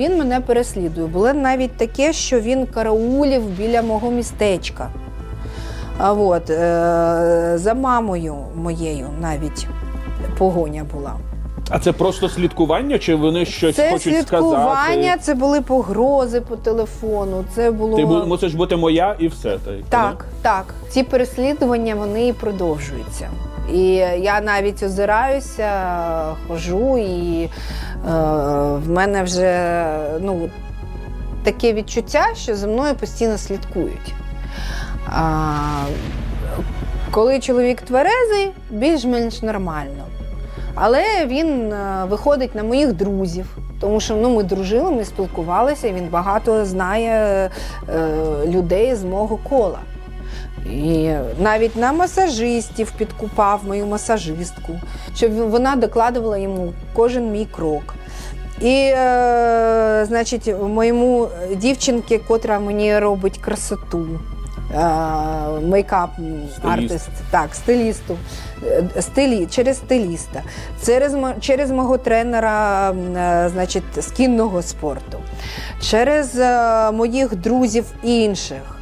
Він мене переслідує. Було навіть таке, що він караулів біля мого містечка. А от, е, за мамою моєю навіть погоня була. А це просто слідкування, чи вони щось це хочуть слідкування, сказати? це були погрози по телефону. Це було Ти мусиш бути моя і все. Так, так, так. Ці переслідування вони і продовжуються. І я навіть озираюся, хожу, і е, в мене вже ну, таке відчуття, що за мною постійно слідкують. А, коли чоловік тверезий, більш-менш нормально. Але він е, виходить на моїх друзів, тому що ну, ми дружили, ми спілкувалися, він багато знає е, людей з мого кола. І навіть на масажистів підкупав мою масажистку, щоб вона докладувала йому кожен мій крок. І, е, значить, моєму дівчинки, котра мені робить красоту, е, мейкап артист, так, стилісту, е, стилі, через стиліста, через, через мого тренера е, значить, з кінного спорту, через е, моїх друзів інших.